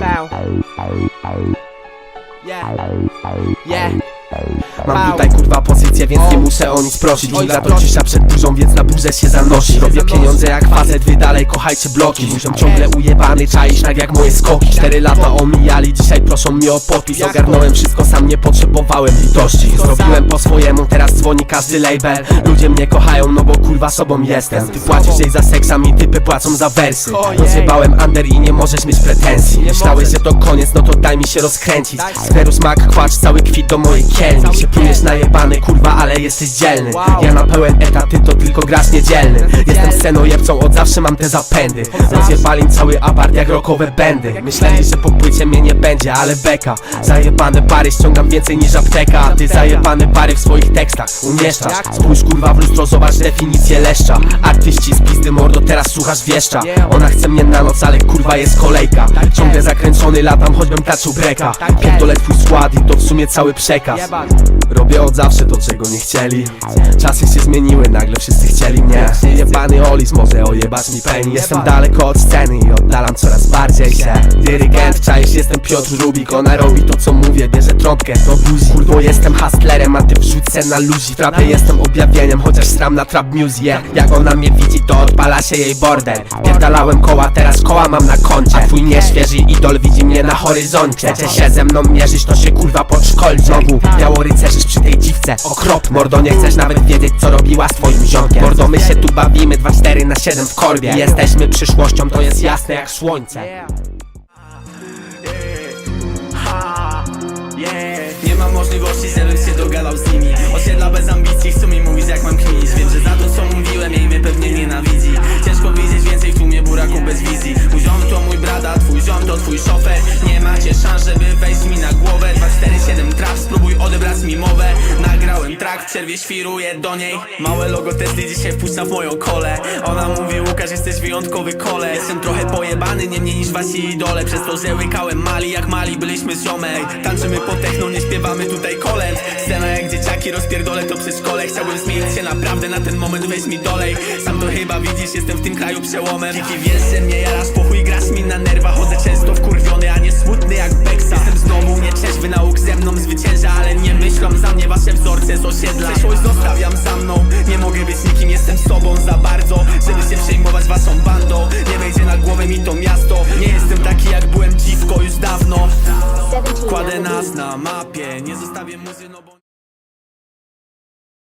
Bow. Yeah. Yeah. Mam tutaj kurwa pozycję, więc nie muszę o nic prosić. Giga to cisza przed burzą, więc na burzę się zanosi. Robię pieniądze jak facet, wy dalej kochajcie bloki. Muszę ciągle ujebany, czaisz tak jak moje skoki. Cztery lata omijali, dzisiaj proszą mnie o podpis. Ogarnąłem wszystko, sam nie potrzebowałem litości. Zrobiłem po swojemu, dzwoni każdy label. Ludzie mnie kochają, no bo kurwa sobą jestem. Ty płacisz jej za seksa, mi typy płacą za wersy. Rozjebałem under i nie możesz mieć pretensji. Myślałeś, że to koniec, no to daj mi się rozkręcić. Skleru smak, kłacz cały kwit do mojej kielni. Się najebany, kurwa, ale jesteś dzielny. Ja na pełen etat, ty to tylko grasz niedzielny. Jestem scenojebcą, od zawsze mam te zapędy. Rozjebali cały apart jak rokowe bendy. Myśleli, że po płycie mnie nie będzie, ale beka. Zajebane pary ściągam więcej niż apteka. A ty zajebane pary w swoich tekstach umieszczasz Spójrz kurwa w lustro, zobacz definicję leszcza. Artyści z pizdy mordo, teraz słuchasz wieszcza. Ona chce mnie na noc, ale kurwa jest kolejka. Ciągle zakręcony latam, choćbym taczył breka. Pierdolę twój skład i to w sumie cały przekaz. Robię od zawsze to, czego nie chcieli. Czasy się zmieniły, nagle wszyscy chcieli mnie. Jebany Olis może ojebać mi peni Jestem daleko od sceny i oddalam coraz bardziej się. Dyrygent, czaisz, jestem Piotr Rubik. Ona robi to co mówię, bierze trąbkę do buzi. Kurwo, jestem hustlerem, a ty wrzuć se na luzi. W trapie jestem objawieniem, chociaż sram na trap music. Jak ona mnie widzi, to odpala się jej bordel Pierdalałem koła, teraz koła mam na koncie. A twój nieświeży idol widzi mnie na horyzoncie. Chcecie się ze mną mierzyć, to się kurwa podszkol Znowu biało rycerzysz przy tej dziwce? Okrop, mordo, nie chcesz nawet wiedzieć co robiła z twoim ziomkiem. Mordo, my się tu bawimy 2-4 na 7 w korbie. Jesteśmy przyszłością, to jest jasne jak słońce. Nie mam możliwości, żebym się dogadał z nimi. Osiedla bez ambicji, chcą mi mówić jak mam kminić. Wiem, że za to co mówiłem jej mnie pewnie nienawidzi. Ciężko widzieć więcej w tłumie buraków bez wizji. Mój ziom to mój brada, twój ziom to twój szofer. Nie macie szans, żeby przerwie świruję do niej. Małe logo Tesli dzisiaj wpuszcza w moją kolę Ona mówi Łukasz jesteś wyjątkowy kole. Jestem trochę pojebany, nie mniej niż wasi idole. Przez to, że łykałem mali jak mali byliśmy ziomek. Tańczymy po techno, nie śpiewamy tutaj kolęd. Scena jak dzieciaki, rozpierdolę to przy szkole. Chciałbym zmienić się naprawdę na ten moment, weź mi dolej. Sam to chyba widzisz, jestem w tym kraju przełomem. Dziki wiesz, że mnie jarasz, pochuj grasz mi na nerwach. Chodzę często wkurwiony, wzorce z osiedla. Przeszłość zostawiam za mną, nie mogę być nikim, jestem sobą za bardzo. Żeby się przejmować waszą bandą. Nie wejdzie na głowę mi to miasto. Nie jestem taki jak byłem dziwko już dawno. Kładę nas na mapie, nie zostawię muzy, no bo...